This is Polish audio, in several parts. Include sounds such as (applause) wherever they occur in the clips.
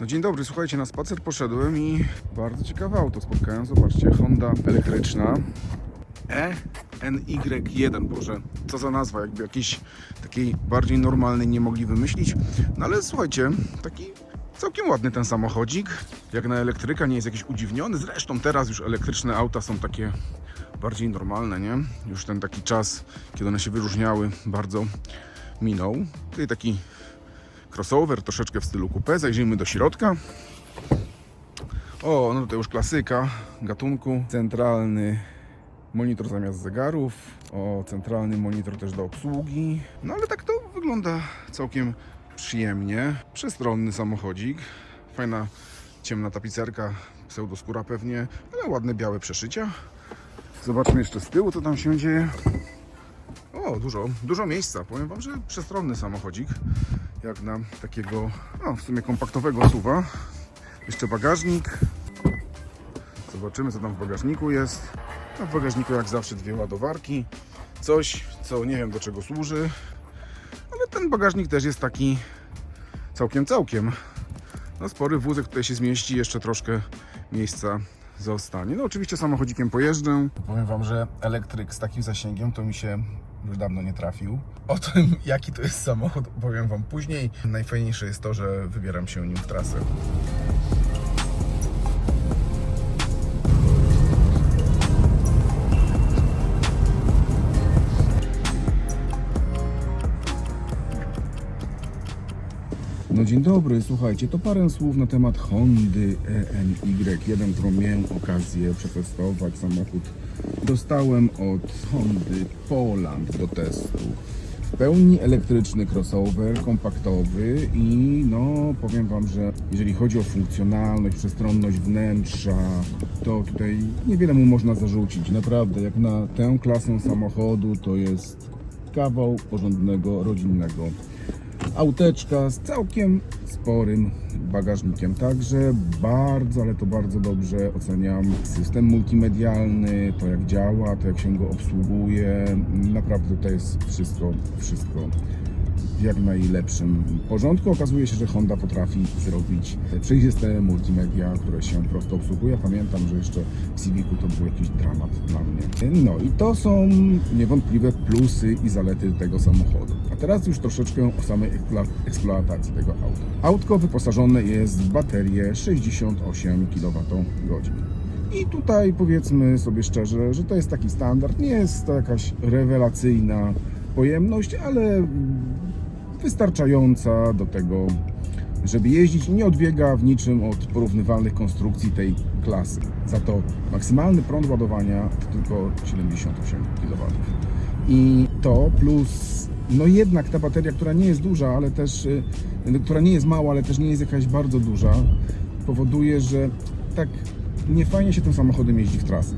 No dzień dobry, słuchajcie, na spacer poszedłem i bardzo ciekawe auto spotkałem. Zobaczcie, Honda elektryczna E ENY1, Boże, co za nazwa, jakby jakiejś takiej bardziej normalnej nie mogli wymyślić. No ale słuchajcie, taki całkiem ładny ten samochodzik, jak na elektryka, nie jest jakiś udziwniony. Zresztą teraz już elektryczne auta są takie bardziej normalne, nie? Już ten taki czas, kiedy one się wyróżniały, bardzo minął. Tutaj taki crossover, troszeczkę w stylu coupé. Zajrzyjmy do środka. O, no to już klasyka gatunku. Centralny monitor zamiast zegarów. O, centralny monitor też do obsługi. No ale tak to wygląda całkiem przyjemnie. Przestronny samochodzik. Fajna ciemna tapicerka, pseudoskóra pewnie, ale ładne białe przeszycia. Zobaczmy jeszcze z tyłu, co tam się dzieje. O, dużo, dużo miejsca. Powiem Wam, że przestronny samochodzik. Jak na takiego, no w sumie kompaktowego suwa. Jeszcze bagażnik. Zobaczymy, co tam w bagażniku jest. No, w bagażniku jak zawsze dwie ładowarki. Coś, co nie wiem do czego służy. Ale ten bagażnik też jest taki całkiem, całkiem. No spory wózek tutaj się zmieści, jeszcze troszkę miejsca zostanie. No oczywiście samochodzikiem pojeżdżę. Powiem Wam, że elektryk z takim zasięgiem to mi się już dawno nie trafił. O tym, jaki to jest samochód, powiem Wam później. Najfajniejsze jest to, że wybieram się nim w trasę. No dzień dobry, słuchajcie, to parę słów na temat Hondy ENY1, którą miałem okazję przetestować. Samochód dostałem od Hondy Poland do testu. W pełni elektryczny crossover, kompaktowy i no powiem Wam, że jeżeli chodzi o funkcjonalność, przestronność wnętrza, to tutaj niewiele mu można zarzucić. Naprawdę, jak na tę klasę samochodu to jest kawał porządnego, rodzinnego auteczka z całkiem sporym bagażnikiem. Także bardzo, ale to bardzo dobrze oceniam system multimedialny, to jak działa, to jak się go obsługuje. Naprawdę to jest wszystko, wszystko w jak najlepszym porządku. Okazuje się, że Honda potrafi zrobić przejrzyste multimedia, które się prosto obsługuje. Pamiętam, że jeszcze w Civicu to był jakiś dramat dla mnie. No i to są niewątpliwe plusy i zalety tego samochodu. A teraz już troszeczkę o samej eksplo- eksploatacji tego auta. Autko wyposażone jest w baterię 68 kWh. I tutaj powiedzmy sobie szczerze, że to jest taki standard. Nie jest to jakaś rewelacyjna pojemność, ale wystarczająca do tego, żeby jeździć i nie odbiega w niczym od porównywalnych konstrukcji tej klasy. Za to maksymalny prąd ładowania to tylko 78 kW. I to plus, no jednak ta bateria, która nie jest duża, ale też, y, która nie jest mała, ale też nie jest jakaś bardzo duża, powoduje, że tak niefajnie się tym samochodem jeździ w trasy.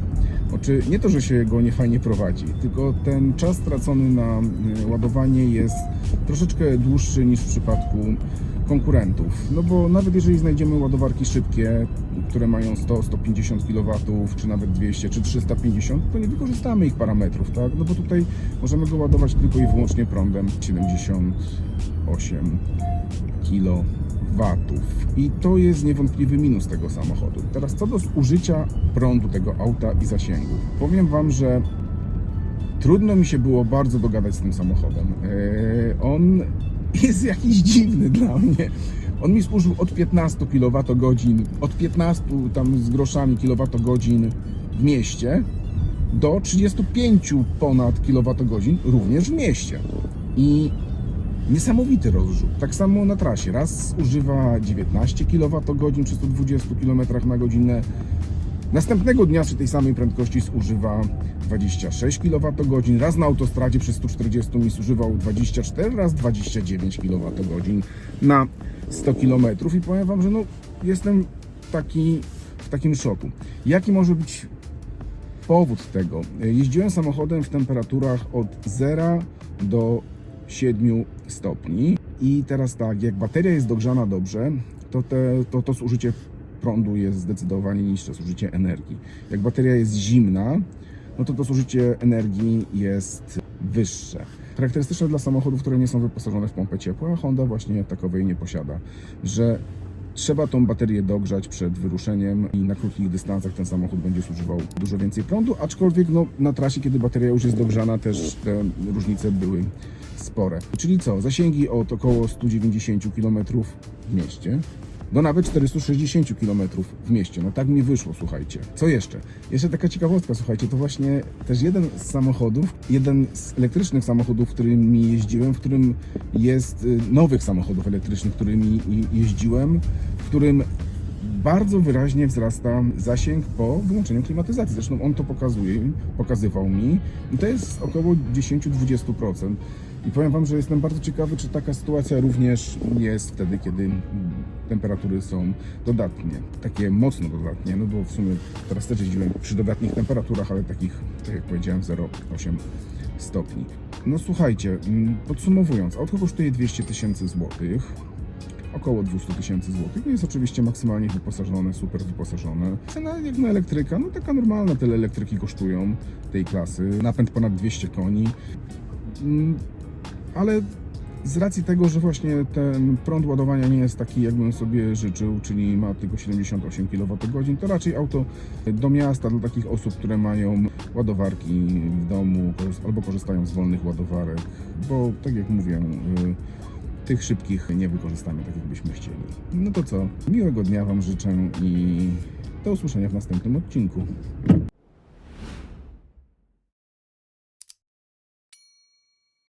Znaczy, nie to, że się go niefajnie prowadzi, tylko ten czas stracony na y, ładowanie jest troszeczkę dłuższy niż w przypadku konkurentów. No bo nawet jeżeli znajdziemy ładowarki szybkie, które mają 100-150 kW, czy nawet 200 czy 350, to nie wykorzystamy ich parametrów, tak? No bo tutaj możemy go ładować tylko i wyłącznie prądem 78 kW. I to jest niewątpliwy minus tego samochodu. Teraz co do zużycia prądu tego auta i zasięgu. Powiem Wam, że trudno mi się było bardzo dogadać z tym samochodem. Eee, on (laughs) jest jakiś dziwny dla mnie. On mi służył od 15 kWh, od 15 tam z groszami kWh w mieście do 35 ponad kWh również w mieście. I niesamowity rozrzut. Tak samo na trasie. Raz używa 19 kWh przy 120 km na godzinę. Następnego dnia przy tej samej prędkości zużywa 26 kWh. Raz na autostradzie przy 140 mi zużywał 24, raz 29 kWh na 100 km. I powiem Wam, że no, jestem taki, w takim szoku. Jaki może być powód tego? Jeździłem samochodem w temperaturach od 0 do 7 stopni i teraz tak, jak bateria jest dogrzana dobrze, to, te, to, to zużycie prądu jest zdecydowanie niższe, zużycie energii. Jak bateria jest zimna, no to to zużycie energii jest wyższe. Charakterystyczne dla samochodów, które nie są wyposażone w pompę ciepła, Honda właśnie takowej nie posiada, że Trzeba tą baterię dogrzać przed wyruszeniem i na krótkich dystansach ten samochód będzie zużywał dużo więcej prądu, aczkolwiek no, na trasie, kiedy bateria już jest dogrzana, też te różnice były spore. Czyli co? Zasięgi od około 190 km w mieście do nawet 460 km w mieście. No tak mi wyszło, słuchajcie. Co jeszcze? Jeszcze taka ciekawostka, słuchajcie, to właśnie też jeden z samochodów, jeden z elektrycznych samochodów, którymi jeździłem, w którym jest y, nowych samochodów elektrycznych, którymi jeździłem, w którym bardzo wyraźnie wzrasta zasięg po wyłączeniu klimatyzacji. Zresztą on to pokazuje, pokazywał mi i to jest około 10-20%. I powiem Wam, że jestem bardzo ciekawy, czy taka sytuacja również jest wtedy, kiedy mm, temperatury są dodatnie, takie mocno dodatnie, no bo w sumie teraz też jeździłem przy dodatnich temperaturach, ale takich, tak jak powiedziałem, 0,8 stopni. No słuchajcie, mm, podsumowując, auto kosztuje 200 tysięcy złotych około 200 tysięcy złotych. Jest oczywiście maksymalnie wyposażone, super wyposażone. Cena jak na elektryka, no taka normalna, tyle elektryki kosztują tej klasy. Napęd ponad 200 koni. Mm, Ale z racji tego, że właśnie ten prąd ładowania nie jest taki, jakbym sobie życzył, czyli ma tylko 78 kWh, to raczej auto do miasta dla takich osób, które mają ładowarki w domu albo korzystają z wolnych ładowarek, bo tak jak mówię, y, tych szybkich nie wykorzystamy tak, jakbyśmy chcieli. No to co? Miłego dnia Wam życzę i do usłyszenia w następnym odcinku.